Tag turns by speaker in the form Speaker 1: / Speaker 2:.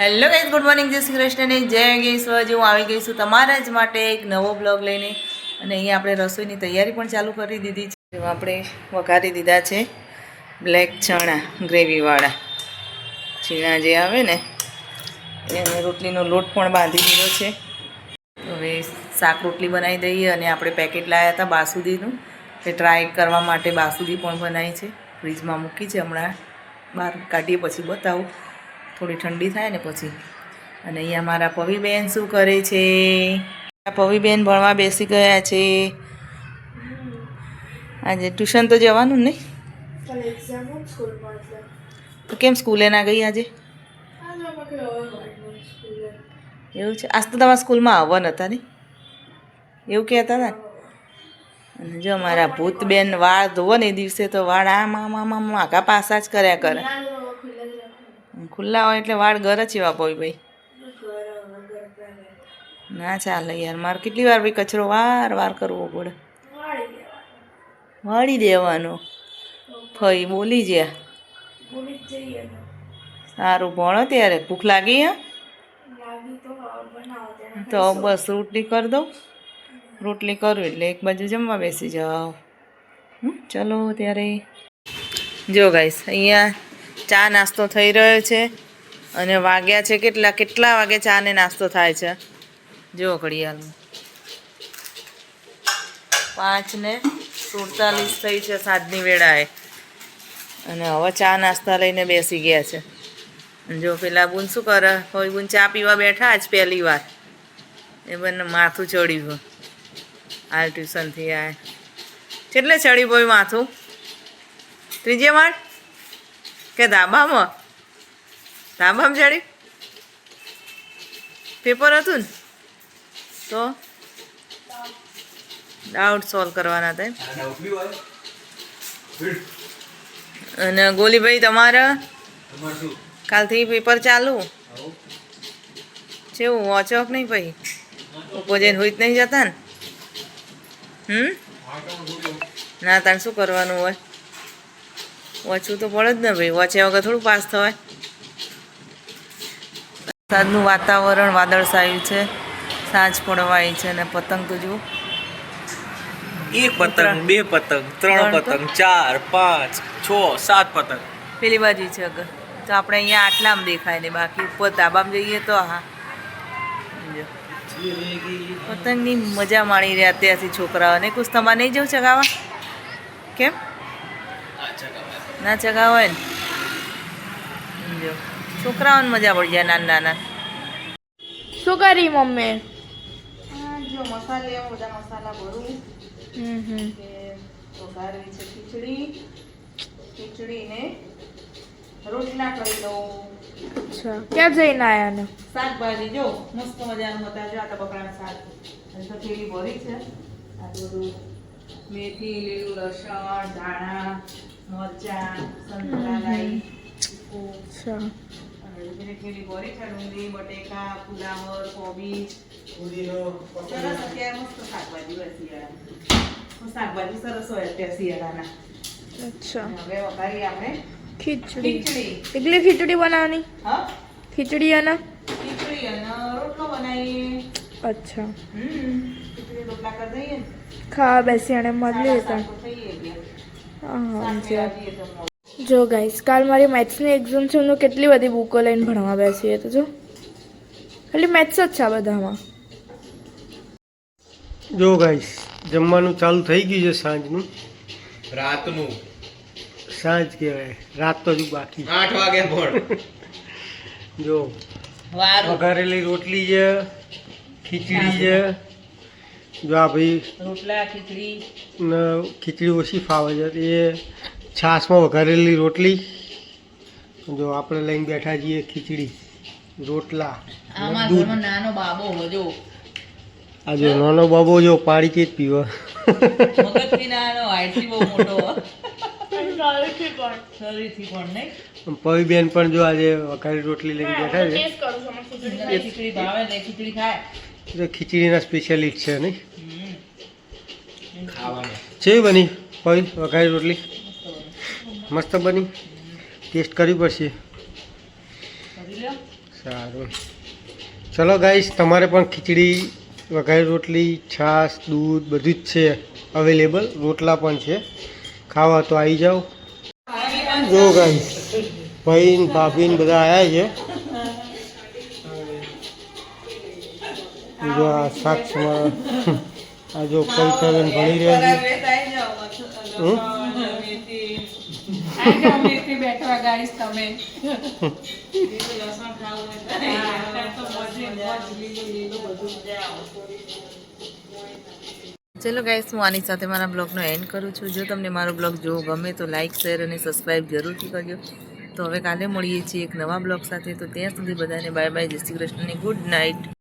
Speaker 1: Hello guys good morning જય શ્રી કૃષ્ણને. જય ગેશ્વર હું આવી ગઈ છું તમારા જ માટે એક નવો બ્લોગ લઈને. અને અહીંયા આપણે રસોઈની તૈયારી પણ ચાલુ કરી દીધી છે. જેમાં આપણે વઘારી દીધા છે બ્લેક ચણા, ગ્રેવીવાળા. ચીણા જે આવે ને એને રોટલીનો લોટ પણ બાંધી દીધો છે. હવે શાક રોટલી બનાવી દઈએ અને આપણે પેકેટ લાવ્યા હતા બાસુદીનું. તે ટ્રાય કરવા માટે બાસુદી પણ બનાવી છે. ફ્રીજમાં મૂકી છે હમણાં. બહાર કાઢીએ પછી બતાવું. થોડી ઠંડી થાય ને પછી. અને અહીંયા મારા પવીબેન શું કરે છે? પવીબેન ભણવા બેસી ગયા છે. આજે ટ્યુશન તો જવાનું
Speaker 2: નહીં
Speaker 1: તો કેમ સ્કૂલે ના ગઈ આજે? એવું છે? આજ તો તમારા સ્કૂલમાં આવવાના હતા ને? એવું કહેતા હતા ને? અને જો મારા ભૂતબેન વાળ ધોવો ને એ દિવસે તો વાળ આમ આમ આમ આમ આઘા પાસા જ કર્યા કરે
Speaker 2: ના ના ખુલ્લા જ રાખવાનું
Speaker 1: ખુલ્લા હોય એટલે વાળ એવા પોઈ ભાઈ. ના ચાલે યાર, મારે કેટલી વાર ભાઈ કચરો વાર વાર કરવો પડે.
Speaker 2: વાળી દેવાનો.
Speaker 1: ફઈ, બોલી જ્યા. સારું, ભણો ત્યારે. ભૂખ લાગી હા?
Speaker 2: તો
Speaker 1: બસ રોટલી કરી દઉં. રોટલી કરું એટલે એક બાજુ જમવા બેસી જાઓ. ચલો ત્યારે. જો ગાઈસ અહીંયા ચા નાસ્તો થઈ રહ્યો છે. અને વાગ્યા છે કેટલા કેટલા વાગે ચા ને નાસ્તો થાય છે? જો ઘડિયાળમાં પાંચ ને સુડતાલીસ થઈ છે સાંજની વેળાએ. અને હવે ચા નાસ્તા લઈને બેસી ગયા છે. જો પેલા બુન શું કરે? કોઈ બુન ચા પીવા બેઠા આજ પહેલી વાર. એ બંને માથું ચડ્યું હાલ ટ્યુશનથી આ કેટલે ચડ્યું ભાઈ માથું? ત્રીજે માળ? કે ધાબામાં? ધાબામાં ચડ્યું પેપર હતું ને? તો? ડાઉટ સોલ્વ કરવાના હતા અને ગોલીભાઈ તમારા? કાલથી પેપર ચાલુ. જેવું વાંચો નહીં પછી. ઉપર જઈને હોઈ જ નહીં જતા ને? હમ? ના તાણ શું કરવાનું હોય? વાંચવું તો પડે જ ને ભાઈ. વાંચ્યા વગર થોડું પાસ થવાય. વરસાદનું વાતાવરણ વાદળછાયું છે. સાંજ પડવાય છે અને પતંગ તો જુઓ.
Speaker 3: એક પતંગ બે પતંગ ત્રણ પતંગ ચાર પાંચ છ સાત પતંગ.
Speaker 1: પેલી બાજુ છે અગર. તો આપણે અહીંયા આટલામાં દેખાય ને બાકી ઉપર ધાબામાં જઈએ તો હા. પતંગની મજા માણી રહ્યા ત્યાંથી છોકરાઓને. કુછ તમારે નહીં જવું ચગાવવા કેમ? ના હોય ને. જો છોકરાઓને મજા પડી જાય નાના નાના.
Speaker 2: શું કરી મમ્મી?
Speaker 1: જો મસાલે બધા મસાલા ભરું.
Speaker 2: હમ હમ.
Speaker 1: કે વઘારવી છે ખીચડી. ખીચડીને રોટલા કરી દઉં
Speaker 2: અચ્છા ક્યાં જઈને આવ્યા ને?
Speaker 1: શાકભાજી જો મસ્ત મજાનું હતા જો આ બકરાના શાક. અને તો થેલી ભરી છે. આ બધું મેથી લીલું લસણ ધાણા મરચાં સંતરા લાઈ ચીકુ
Speaker 2: અચ્છા.
Speaker 1: અને બધી થેલી ભરી છે ડુંગળી બટેકા ફુલાવર સરસ અત્યારે મસ્ત શાકભાજી હોય શિયાળામાં. શાકભાજી સરસ હોય અત્યારે શિયાળાના.
Speaker 2: અચ્છા.
Speaker 1: હવે વઘારી આપણે
Speaker 2: ખીચડી.
Speaker 1: ખીચડી.
Speaker 2: ખીચડી બનાવવાની?
Speaker 1: હા?
Speaker 2: ખીચડી અને?
Speaker 1: ખીચડી અને રોટલો બનાવીએ.
Speaker 2: અચ્છા.
Speaker 1: હમ ખીચડી રોટલા કરી દઈએ. ને
Speaker 2: ખાવા બેસી અને મળી
Speaker 1: સાડા
Speaker 2: હતા
Speaker 1: સાત તો. થઈએ ગયા
Speaker 2: હા
Speaker 1: સાત
Speaker 2: સમજ્યા.
Speaker 1: વાગીએ તો મોડું.
Speaker 2: જો ગાઈસ કાલ મારી મેથ્સની એક્ઝામ છે હું કેટલી બધી બુકો લઈને ભણવા બેસીએ તો જો. ખાલી મેથ્સ જ છે આ બધામાં.
Speaker 4: જો ગાઈસ જમવાનું ચાલુ થઈ ગયું છે સાંજનું.
Speaker 3: રાતનું.
Speaker 4: સાંજ કહેવાય. રાત તો હજુ બાકી.
Speaker 3: આઠ વાગે પણ
Speaker 4: જો વઘારેલી રોટલી છે ખીચડી છે જો આ ભાઈ
Speaker 1: રોટલા ખીચડી.
Speaker 4: ને ખીચડી ઓછી ફાવે છે એ છાશમાં વઘારેલી રોટલી. જો આપણે લઈને બેઠા છીએ ખીચડી રોટલા
Speaker 1: આમાં નાનો બાબો હોજો
Speaker 4: આ જો નાનો બાબો જો પાણી કે જ પીવા. પવી બેન પણ જો આજે વઘારેલી રોટલી લઈને બેઠા છે.
Speaker 1: ખીચડી ભાવે ને ખીચડી ખાય.
Speaker 4: તો ખીચડીના સ્પેશિયાલિસ્ટ છે નહીં? છે બની? પવી વઘારી રોટલી? મસ્ત બની? ટેસ્ટ કરવી પડશે. સારું. ચલો ગાઈશ તમારે પણ ખીચડી વઘારી રોટલી છાશ દૂધ બધું જ છે અવેલેબલ રોટલા પણ છે. ખાવા તો આવી જાઓ. જો ગાઈશ ભાઈ ને ભાભી બધા આવ્યા છે. જો આ સાક્ષમાં આ જો પવિત્રબેન ભણી રહ્યા છે?
Speaker 1: ચલો ગાઈસ હું આની સાથે મારા બ્લોગનો એન્ડ કરું છું. જો તમને મારો બ્લોગ જોવો ગમે તો લાઇક શેર અને સબસ્ક્રાઈબ જરૂરથી કરજો. તો હવે કાલે મળીએ છીએ એક નવા બ્લોગ સાથે. તો ત્યાં સુધી બધાને બાય બાય. જય શ્રી કૃષ્ણની. Good night.